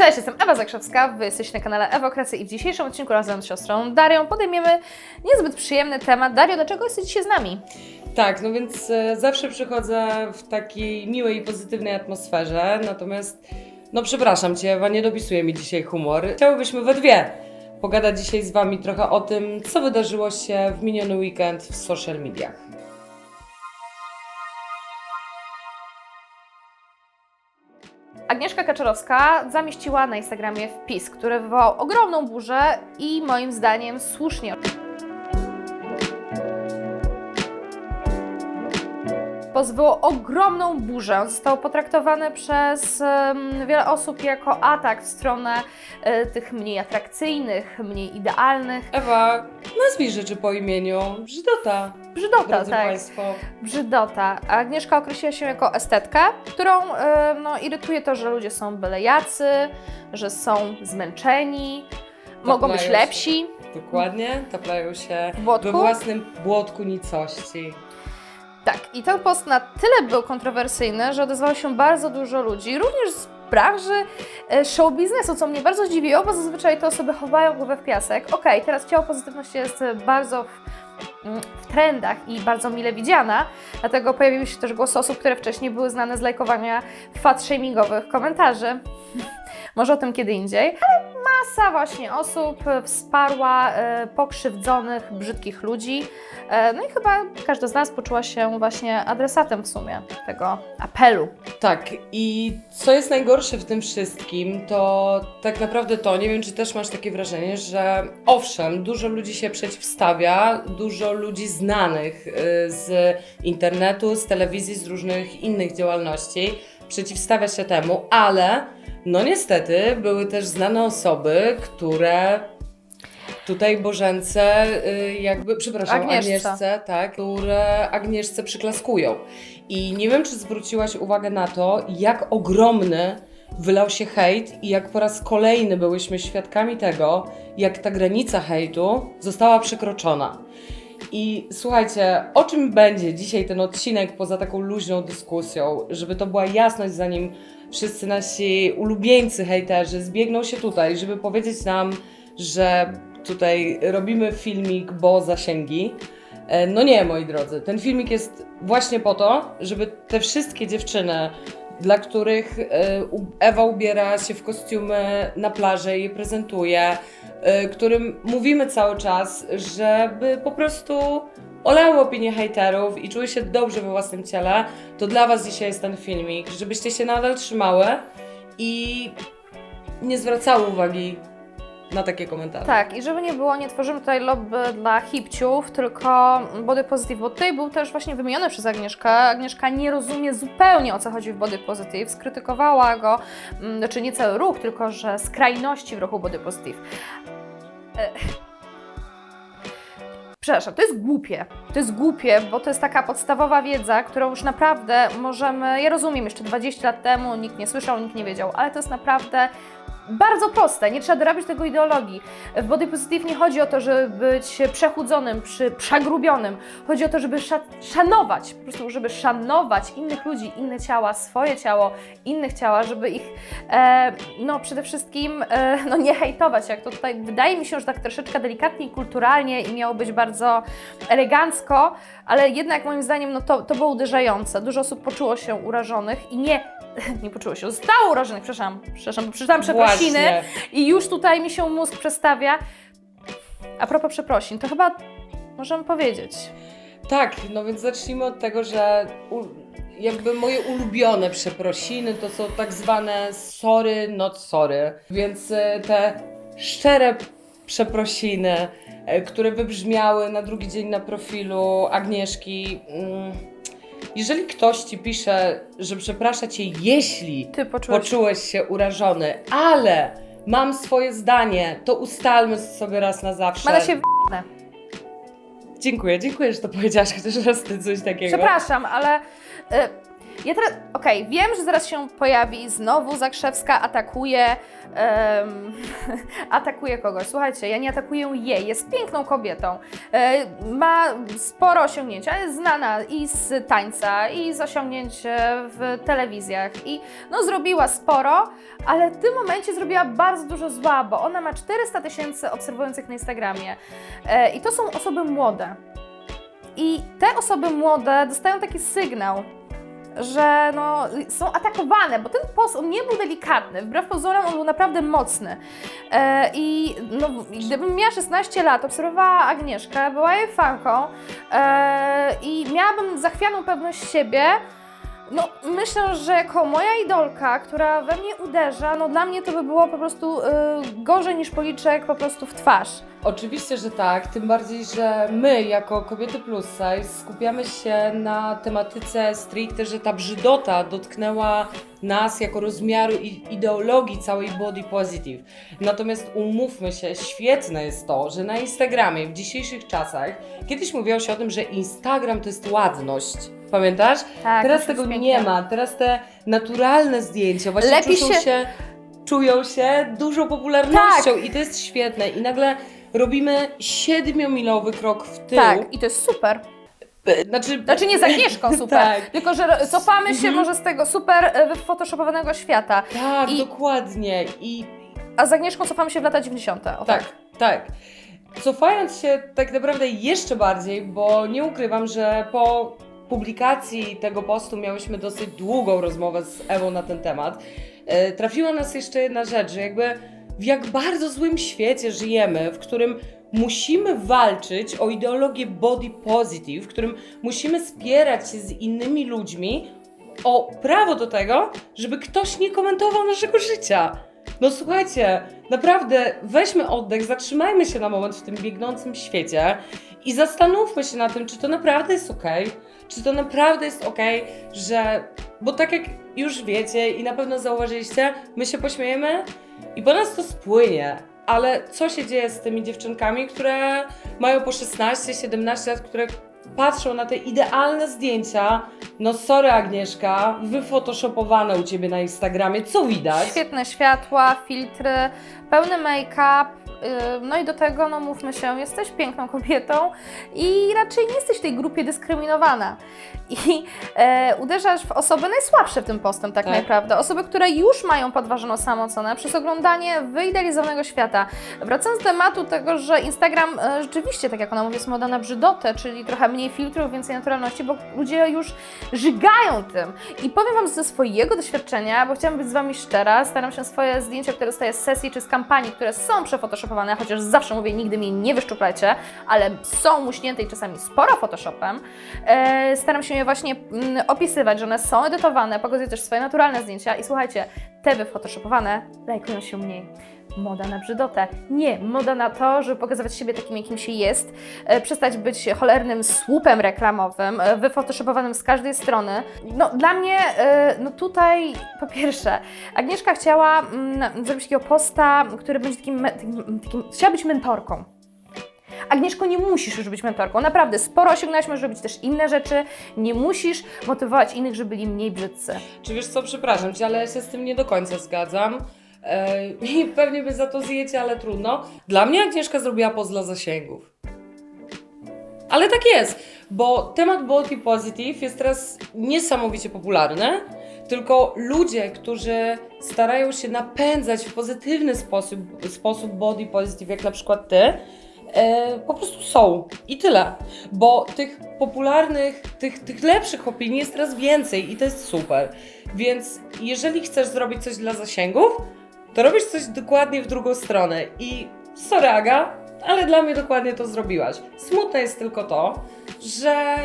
Cześć, jestem Ewa Zakrzewska, wy jesteście na kanale Ewokracja i w dzisiejszym odcinku razem z siostrą Darią podejmiemy niezbyt przyjemny temat. Dario, dlaczego jesteś dzisiaj z nami? Tak, no więc e, zawsze przychodzę w takiej miłej i pozytywnej atmosferze, natomiast no przepraszam Cię, Ewa, nie dopisuje mi dzisiaj humor. Chciałybyśmy we dwie pogadać dzisiaj z Wami trochę o tym, co wydarzyło się w miniony weekend w social mediach. Agnieszka Kaczorowska zamieściła na Instagramie wpis, który wywołał ogromną burzę i moim zdaniem słusznie. Pozwało ogromną burzę. Zostało potraktowane przez wiele osób jako atak w stronę e, tych mniej atrakcyjnych, mniej idealnych. Ewa, nazwij rzeczy po imieniu. Brzydota, Brzydota, tak. Państwo. Brzydota. A Agnieszka określiła się jako estetka, którą e, no, irytuje to, że ludzie są byle jacy, że są zmęczeni, mogą być się. lepsi. Dokładnie, taplają się we własnym błotku nicości. Tak, i ten post na tyle był kontrowersyjny, że odezwało się bardzo dużo ludzi, również z branży e, show biznesu, co mnie bardzo zdziwiło, bo zazwyczaj te osoby chowają głowę w piasek. Okej, teraz ciało pozytywności jest e, bardzo w, mm, w trendach i bardzo mile widziana, dlatego pojawiły się też głosy osób, które wcześniej były znane z lajkowania fat shamingowych komentarzy. Może o tym kiedy indziej. Ale masa właśnie osób e, wsparła e, pokrzywdzonych, brzydkich ludzi. E, No i chyba każda z nas poczuła się właśnie adresatem w sumie tego apelu. Tak, i co jest najgorsze w tym wszystkim, to tak naprawdę to, nie wiem czy też masz takie wrażenie, że owszem, dużo ludzi się przeciwstawia, dużo ludzi znanych y, z internetu, z telewizji, z różnych innych działalności przeciwstawia się temu, ale no niestety były też znane osoby, które tutaj Bożence, y, jakby, przepraszam, Agnieszce. Agnieszce, tak, które Agnieszce przyklaskują. I nie wiem, czy zwróciłaś uwagę na to, jak ogromny wylał się hejt i jak po raz kolejny byłyśmy świadkami tego, jak ta granica hejtu została przekroczona. I słuchajcie, o czym będzie dzisiaj ten odcinek poza taką luźną dyskusją, żeby to była jasność, zanim wszyscy nasi ulubieńcy hejterzy zbiegną się tutaj, żeby powiedzieć nam, że tutaj robimy filmik, bo zasięgi. E, No nie, moi drodzy, ten filmik jest właśnie po to, żeby te wszystkie dziewczyny, dla których e, Ewa ubiera się w kostiumy na plaży i je prezentuje, którym mówimy cały czas, żeby po prostu olały opinię hejterów i czuły się dobrze we własnym ciele, to dla Was dzisiaj jest ten filmik, żebyście się nadal trzymały i nie zwracały uwagi na takie komentarze. Tak, i żeby nie było, nie tworzymy tutaj lobby dla hipciów, tylko body positive, bo tutaj był też właśnie wymieniony przez Agnieszkę. Agnieszka nie rozumie zupełnie o co chodzi w body positive, skrytykowała go, mm, znaczy nie cały ruch, tylko że skrajności w ruchu body positive. E, Przepraszam, to jest głupie. To jest głupie, bo to jest taka podstawowa wiedza, którą już naprawdę możemy. Ja rozumiem, jeszcze 20 lat temu nikt nie słyszał, nikt nie wiedział, ale to jest naprawdę bardzo proste. Nie trzeba dorabiać tego ideologii. W body positive nie chodzi o to, żeby być przechudzonym, przy, przegrubionym. Chodzi o to, żeby sza, szanować, po prostu, żeby szanować innych ludzi, inne ciała, swoje ciało, innych ciała, żeby ich e, no przede wszystkim e, no nie hejtować, jak to tutaj wydaje mi się, że tak troszeczkę delikatnie i kulturalnie i miało być bardzo elegancko, ale jednak moim zdaniem no to, to było uderzające. Dużo osób poczuło się urażonych i nie, nie poczuło się, zostało urażonych, przepraszam, przepraszam, bo przeczytałam przeprosiny Właśnie. i już tutaj mi się mózg przestawia. A propos przeprosin, to chyba możemy powiedzieć. Tak, no więc zacznijmy od tego, że u, jakby moje ulubione przeprosiny to są tak zwane sorry, not sorry. Więc e, te szczere przeprosiny, e, które wybrzmiały na drugi dzień na profilu Agnieszki. mm, Jeżeli ktoś ci pisze, że przeprasza cię, jeśli Ty poczułeś. poczułeś się urażony, ale mam swoje zdanie, to ustalmy sobie raz na zawsze. Mada się w... Dziękuję, dziękuję, że to powiedziałaś chociaż raz ty coś takiego. Przepraszam, ale y, Ja teraz, okej, wiem, że zaraz się pojawi znowu Zakrzewska, atakuje, em, atakuje kogoś. Słuchajcie, ja nie atakuję jej, jest piękną kobietą, e, ma sporo osiągnięcia, jest znana i z tańca, i z osiągnięć e, w telewizjach i no zrobiła sporo, ale w tym momencie zrobiła bardzo dużo zła, bo ona ma 400 tysięcy obserwujących na Instagramie e, i to są osoby młode. I te osoby młode dostają taki sygnał, że no, są atakowane, bo ten post on nie był delikatny, wbrew pozorom on był naprawdę mocny. E, I no, gdybym miała 16 lat, obserwowała Agnieszkę, była jej fanką e, i miałabym zachwianą pewność siebie, no myślę, że jako moja idolka, która we mnie uderza, no dla mnie to by było po prostu e, gorzej niż policzek po prostu w twarz. Oczywiście, że tak, tym bardziej, że my jako kobiety plus size skupiamy się na tematyce stricte, że ta brzydota dotknęła nas jako rozmiaru i ideologii całej body positive. Natomiast umówmy się, świetne jest to, że na Instagramie w dzisiejszych czasach, kiedyś mówiło się o tym, że Instagram to jest ładność. Pamiętasz? Tak, teraz już tego jest nie pięknie. ma. Teraz te naturalne zdjęcia właśnie Lepiej czują się- się... czują się dużą popularnością i to jest świetne. I nagle robimy siedmiomilowy krok w tył. Tak, i to jest super. E, Znaczy, Znaczy nie z Agnieszką super, Tak. tylko że ro- cofamy się Mhm. może z tego super e, świata, tak, I- dokładnie. I a z Agnieszką cofamy się w lata 90. O tak, tak. Cofając się tak naprawdę jeszcze bardziej, bo nie ukrywam, że po publikacji tego postu miałyśmy dosyć długą rozmowę z Ewą na ten temat. E, Trafiła nas jeszcze jedna rzecz, że jakby w jak bardzo złym świecie żyjemy, w którym musimy walczyć o ideologię body positive, w którym musimy spierać się z innymi ludźmi o prawo do tego, żeby ktoś nie komentował naszego życia. No słuchajcie, naprawdę weźmy oddech, zatrzymajmy się na moment w tym biegnącym świecie i zastanówmy się na tym, czy to naprawdę jest okej, czy to naprawdę jest okej, że. Bo tak jak już wiecie i na pewno zauważyliście, my się pośmiejemy i po nas to spłynie. Ale co się dzieje z tymi dziewczynkami, które mają po 16-17 lat, które patrzą na te idealne zdjęcia? No sorry Agnieszka, wyfotoshopowane u Ciebie na Instagramie, co widać? Świetne światła, filtry, pełny make-up, no i do tego, no mówmy się, jesteś piękną kobietą i raczej nie jesteś w tej grupie dyskryminowana. I e, uderzasz w osoby najsłabsze w tym postem, tak, Tak. naprawdę. Osoby, które już mają podważoną samoocenę przez oglądanie wyidealizowanego świata. Wracając do tematu tego, że Instagram e, rzeczywiście, tak jak ona mówi, jest moda na brzydotę, czyli trochę mniej filtrów, więcej naturalności, bo ludzie już żygają tym. I powiem Wam ze swojego doświadczenia, bo chciałam być z Wami szczera, staram się swoje zdjęcia, które dostaję z sesji czy z kampanii, które są przefotoshopowane, chociaż zawsze mówię, nigdy mnie nie wyszczuplajcie, ale są muśnięte i czasami sporo Photoshopem, e, staram się je właśnie mm, opisywać, że one są edytowane, pokazuję też swoje naturalne zdjęcia i słuchajcie, te wyfotoshopowane lajkują się mniej. Moda na brzydotę. Nie, moda na to, żeby pokazywać siebie takim, jakim się jest, e, przestać być cholernym słupem reklamowym, e, wyfotoshopowanym z każdej strony. No, dla mnie, e, no tutaj, po pierwsze, Agnieszka chciała mm, zrobić takiego posta, który będzie takim, takim, takim chciała być mentorką. Agnieszko, nie musisz już być mentorką. Naprawdę, sporo osiągnęłaś, możesz robić też inne rzeczy. Nie musisz motywować innych, żeby byli mniej brzydcy. Czy wiesz co, przepraszam Cię, ale ja się z tym nie do końca zgadzam. E, I pewnie by za to zjecie, ale trudno. Dla mnie Agnieszka zrobiła poz dla zasięgów. Ale tak jest, bo temat body positive jest teraz niesamowicie popularny. Tylko ludzie, którzy starają się napędzać w pozytywny sposób, sposób body positive, jak na przykład ty, e, po prostu są. I tyle. Bo tych popularnych, tych, tych lepszych opinii jest teraz więcej i to jest super. Więc jeżeli chcesz zrobić coś dla zasięgów, to robisz coś dokładnie w drugą stronę. I sorry Aga, ale dla mnie dokładnie to zrobiłaś. Smutne jest tylko to, że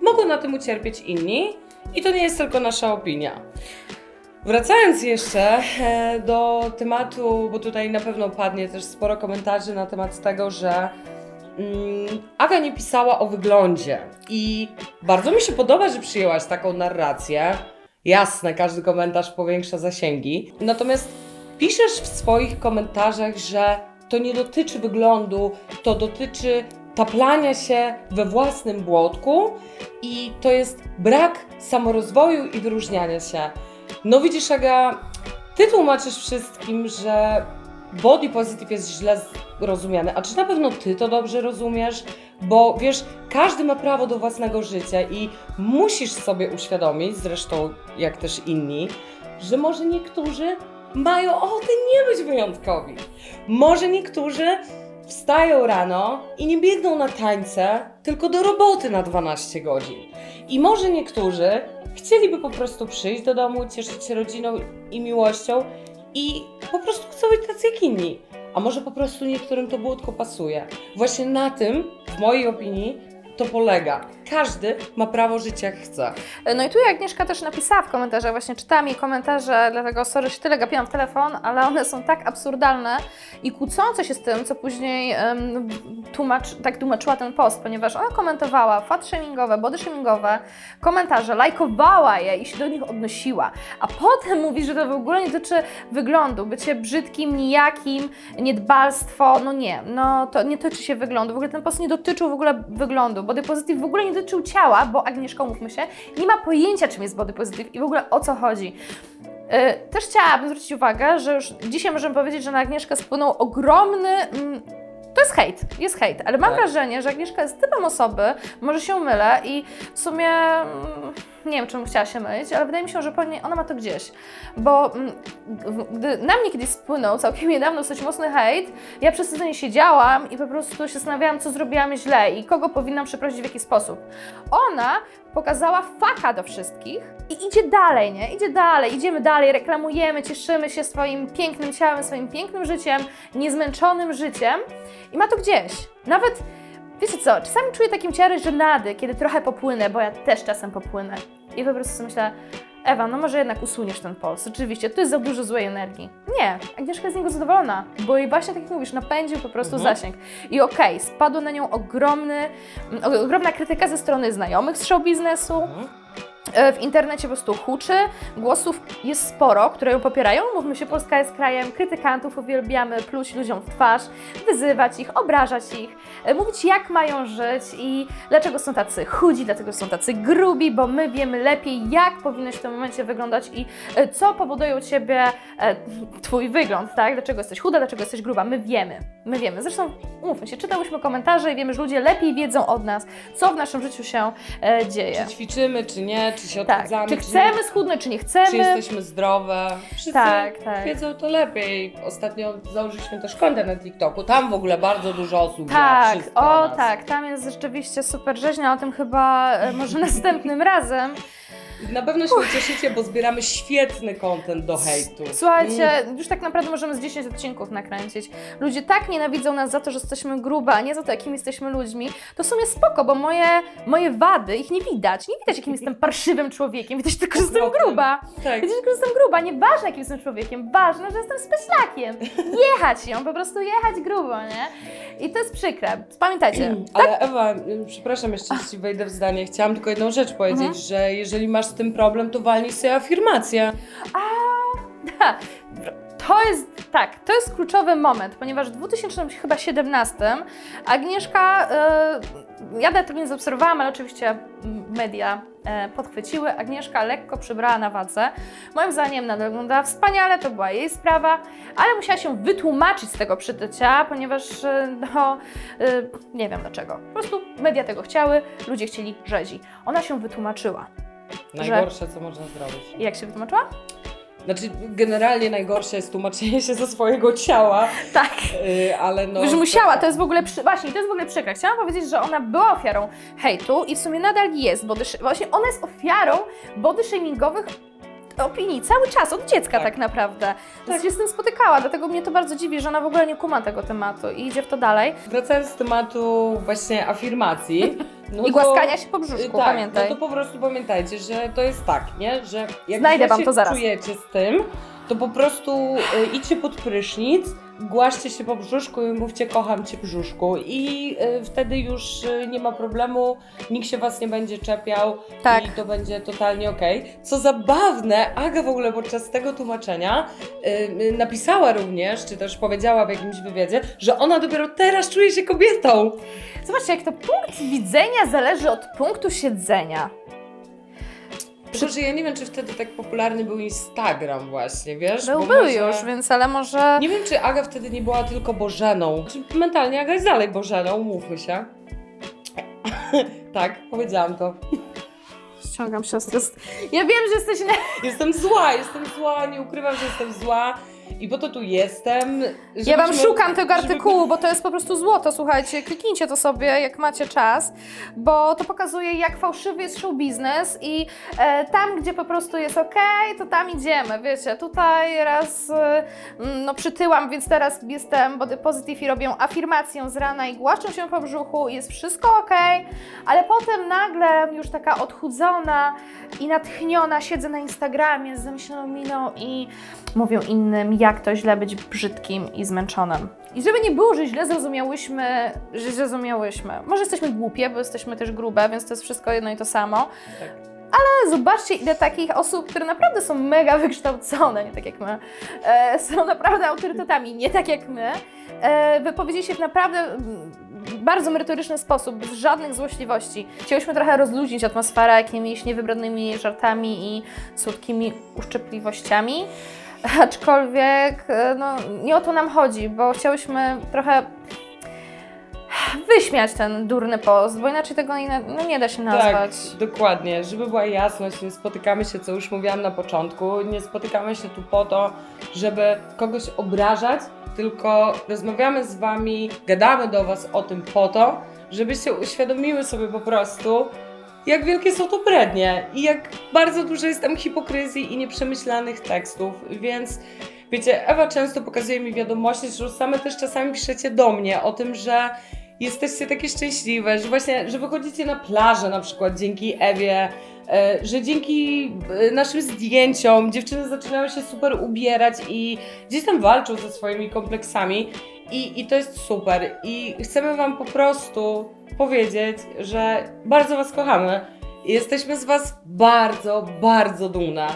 mogą na tym ucierpieć inni i to nie jest tylko nasza opinia. Wracając jeszcze e, do tematu, bo tutaj na pewno padnie też sporo komentarzy na temat tego, że mm, Aga nie pisała o wyglądzie i bardzo mi się podoba, że przyjęłaś taką narrację. Jasne, każdy komentarz powiększa zasięgi. Natomiast piszesz w swoich komentarzach, że to nie dotyczy wyglądu, to dotyczy taplania się we własnym błotku i to jest brak samorozwoju i wyróżniania się. No widzisz, Aga, ty tłumaczysz wszystkim, że body positive jest źle rozumiane. A czy na pewno ty to dobrze rozumiesz? Bo wiesz, każdy ma prawo do własnego życia i musisz sobie uświadomić, zresztą jak też inni, że może niektórzy mają ochotę nie być wyjątkowi. Może niektórzy wstają rano i nie biegną na tańce, tylko do roboty na 12 godzin. I może niektórzy chcieliby po prostu przyjść do domu, cieszyć się rodziną i miłością i po prostu chcą być tacy jak inni. A może po prostu niektórym to błotko pasuje. Właśnie na tym, w mojej opinii, to polega. Każdy ma prawo żyć jak chce. No i tu Agnieszka też napisała w komentarzach, właśnie czytałam jej komentarze, dlatego sorry, że tyle gapiłam w telefon, ale one są tak absurdalne i kłócące się z tym, co później em, tłumacz, tak tłumaczyła ten post, ponieważ ona komentowała fat shamingowe, body shamingowe, komentarze, lajkowała je i się do nich odnosiła, a potem mówi, że to w ogóle nie dotyczy wyglądu, bycie brzydkim, nijakim, niedbalstwo, no nie, no to nie tyczy się wyglądu, w ogóle ten post nie dotyczył w ogóle wyglądu, body positive w ogóle nie dotyczył ciała, bo Agnieszka, umówmy się, nie ma pojęcia, czym jest body positive i w ogóle o co chodzi. Yy, Też chciałabym zwrócić uwagę, że już dzisiaj możemy powiedzieć, że na Agnieszkę spłynął ogromny. mm, To jest hejt, jest hejt, ale mam Tak. wrażenie, że Agnieszka jest typem osoby, może się mylę i w sumie mm, nie wiem, czym chciała się mylić, ale wydaje mi się, że pewnie ona ma to gdzieś. Bo mm, gdy na mnie kiedyś spłynął całkiem niedawno dosyć mocny hejt, ja przez tydzień siedziałam i po prostu się zastanawiałam, co zrobiłam źle i kogo powinnam przeprosić w jaki sposób. Ona pokazała faka do wszystkich i idzie dalej, nie? Idzie dalej, idziemy dalej, reklamujemy, cieszymy się swoim pięknym ciałem, swoim pięknym życiem, niezmęczonym życiem i ma to gdzieś. Nawet, wiecie co, czasami czuję takim ciary żenady, kiedy trochę popłynę, bo ja też czasem popłynę. I po prostu sobie myślę, Ewa, no może jednak usuniesz ten post. Oczywiście, tu jest za dużo złej energii. Nie, Agnieszka jest z niego zadowolona, bo jej właśnie, tak jak mówisz, napędził po prostu Mhm. zasięg. I okej, spadła na nią ogromny, mm, ogromna krytyka ze strony znajomych z show biznesu. Mhm. E, W internecie po prostu huczy, głosów jest sporo, które ją popierają. Mówmy się, Polska jest krajem krytykantów, uwielbiamy pluć ludziom w twarz, wyzywać ich, obrażać ich, e, mówić jak mają żyć i dlaczego są tacy chudzi, dlaczego są tacy grubi, bo my wiemy lepiej, jak powinnoś w tym momencie wyglądać i e, co powoduje u Ciebie Twój wygląd, tak? Dlaczego jesteś chuda, dlaczego jesteś gruba, my wiemy, my wiemy. Zresztą, umówmy się, czytałyśmy komentarze i wiemy, że ludzie lepiej wiedzą od nas, co w naszym życiu się dzieje. Czy ćwiczymy, czy nie, czy się Tak, odchudzamy, czy chcemy schudnąć, czy nie chcemy. czy jesteśmy zdrowe. Wszyscy Tak, tak. wiedzą to lepiej. Ostatnio założyliśmy też konto na TikToku. Tam w ogóle bardzo dużo osób Tak, o nas. tak, tam jest rzeczywiście super rzeźnia, o tym chyba e, może następnym razem. Na pewno się ucieszycie, bo zbieramy świetny content do hejtu. Słuchajcie, Mm. już tak naprawdę możemy z 10 odcinków nakręcić. Ludzie tak nienawidzą nas za to, że jesteśmy grube, a nie za to, jakimi jesteśmy ludźmi. To w sumie spoko, bo moje, moje wady, ich nie widać. Nie widać, jakim jestem parszywym człowiekiem, widać tylko, że jestem Okropnym. gruba. Tak. Widać tylko, że jestem gruba. Nieważne, jakim jestem człowiekiem, ważne, że jestem speślakiem. Jechać ją, po prostu jechać grubo, nie? I to jest przykre. Pamiętajcie, Ale Ewa, y, przepraszam, jeszcze Ci wejdę w zdanie. Chciałam tylko jedną rzecz powiedzieć, Mhm. że jeżeli masz z tym problem, to walnij sobie afirmację. Ha, To jest, tak, to jest kluczowy moment, ponieważ w 2017 Agnieszka, e, ja tego nie zaobserwowałam, ale oczywiście media e, podchwyciły, Agnieszka lekko przybrała na wadze. Moim zdaniem nadal wyglądała wspaniale, to była jej sprawa, ale musiała się wytłumaczyć z tego przytycia, ponieważ, e, no, e, nie wiem dlaczego. Po prostu media tego chciały, ludzie chcieli rzezi. Ona się wytłumaczyła. Najgorsze, co można zrobić. I jak się wytłumaczyła? Znaczy, generalnie najgorsze jest tłumaczenie się ze swojego ciała, Tak. y, ale no... Już musiała, to jest w ogóle, przy... właśnie, to jest w ogóle przykre. Chciałam powiedzieć, że ona była ofiarą hejtu i w sumie nadal jest body Właśnie ona jest ofiarą body shamingowych opinii cały czas, od dziecka tak, Tak. naprawdę. Tak. Się z tym spotykała, dlatego mnie to bardzo dziwi, że ona w ogóle nie kuma tego tematu i idzie w to dalej. Wracając do tematu właśnie afirmacji. No I głaskania się po brzuszku, tak, pamiętaj. No to po prostu pamiętajcie, że to jest tak, nie? Że jak Znajdę wam się to zaraz. czujecie z tym, to po prostu y, idźcie pod prysznic, głaszcie się po brzuszku i mówcie kocham cię brzuszku i y, wtedy już y, nie ma problemu, nikt się was nie będzie czepiał Tak. i to będzie totalnie okej. Co zabawne, Aga w ogóle podczas tego tłumaczenia y, y, napisała również, czy też powiedziała w jakimś wywiadzie, że ona dopiero teraz czuje się kobietą. Zobaczcie, jak to punkt widzenia zależy od punktu siedzenia. Tylko, że ja nie wiem, czy wtedy tak popularny był Instagram właśnie, wiesz? Był, Bo był może- już, więc ale może... Nie wiem, czy Aga wtedy nie była tylko Bożeną. Czy mentalnie Aga jest dalej Bożeną, mówmy się. tak, powiedziałam to. Ściągam siostrę. z- Ja wiem, że jesteś... Na... Jestem zła, jestem zła, nie ukrywam, że jestem zła i po to tu jestem. Ja wam żebyśmy- szukam tego żeby- artykułu, bo to jest po prostu złoto, słuchajcie, kliknijcie to sobie, jak macie czas, bo to pokazuje, jak fałszywy jest show biznes i e, tam, gdzie po prostu jest ok, to tam idziemy, wiecie, tutaj raz e, mm, no przytyłam, więc teraz jestem body positive i robią afirmację z rana i głaszczą się po brzuchu i jest wszystko ok, ale potem nagle już taka odchudzona i natchniona siedzę na Instagramie z zamyśloną miną i mówią innym, jak to źle być brzydkim i zmęczonym. I żeby nie było, że źle zrozumiałyśmy, że zrozumiałyśmy. Może jesteśmy głupie, bo jesteśmy też grube, więc to jest wszystko jedno i to samo. Tak. Ale zobaczcie, ile takich osób, które naprawdę są mega wykształcone, nie tak jak my, e, są naprawdę autorytetami, nie tak jak my, e, wypowiedzieli się w naprawdę bardzo merytoryczny sposób, bez żadnych złośliwości. Chciałyśmy trochę rozluźnić atmosferę jakimiś niewybrednymi żartami i słodkimi uszczypliwościami. Aczkolwiek e, no, nie o to nam chodzi, bo chciałyśmy trochę wyśmiać ten durny post, bo inaczej tego nie, no, nie da się nazwać. Tak, dokładnie. Żeby była jasność, nie spotykamy się, co już mówiłam na początku, nie spotykamy się tu po to, żeby kogoś obrażać, tylko rozmawiamy z Wami, gadamy do Was o tym po to, żebyście uświadomiły sobie po prostu, jak wielkie są to brednie i jak bardzo dużo jest tam hipokryzji i nieprzemyślanych tekstów, więc wiecie, Ewa często pokazuje mi wiadomości, że same też czasami piszecie do mnie o tym, że jesteście takie szczęśliwe, że właśnie, że wychodzicie na plażę na przykład dzięki Ewie, e, że dzięki e, naszym zdjęciom dziewczyny zaczynają się super ubierać i gdzieś tam walczą ze swoimi kompleksami i, i to jest super i chcemy Wam po prostu powiedzieć, że bardzo Was kochamy jesteśmy z Was bardzo, bardzo dumne.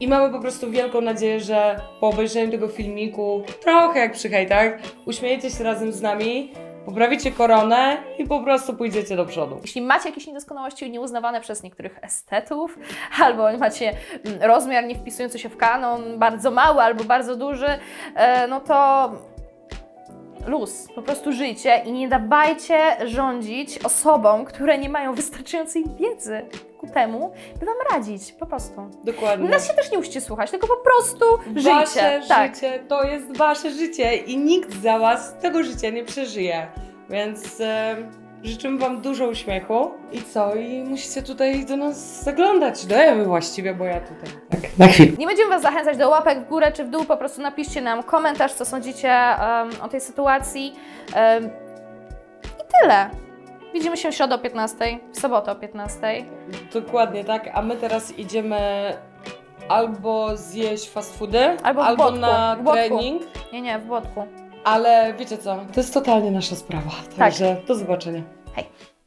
I mamy po prostu wielką nadzieję, że po obejrzeniu tego filmiku, trochę jak przy hejtach, uśmiejecie się razem z nami, poprawicie koronę i po prostu pójdziecie do przodu. Jeśli macie jakieś niedoskonałości nieuznawane przez niektórych estetów, albo macie mm, rozmiar nie wpisujący się w kanon, bardzo mały albo bardzo duży, e, no to luz, po prostu żyjcie i nie dawajcie rządzić osobom, które nie mają wystarczającej wiedzy ku temu, by Wam radzić, po prostu. Dokładnie. Nas się też nie musicie słuchać, tylko po prostu Wasze żyjcie. Tak. życie to jest wasze życie i nikt za was tego życia nie przeżyje. Więc e, życzymy wam dużo uśmiechu. I co? I musicie tutaj do nas zaglądać, do Ewy właściwie, bo ja tutaj tak na chwilę. Nie będziemy Was zachęcać do łapek w górę czy w dół, po prostu napiszcie nam komentarz, co sądzicie em, o tej sytuacji. Em, I tyle. Widzimy się w środę o 15, w sobotę o 15. Dokładnie tak, a my teraz idziemy albo zjeść fast foody, Albo w albo Błotku, na w Błotku. trening. Nie, nie, w Błotku. Ale wiecie co, to jest totalnie nasza sprawa. Także do zobaczenia. Hey.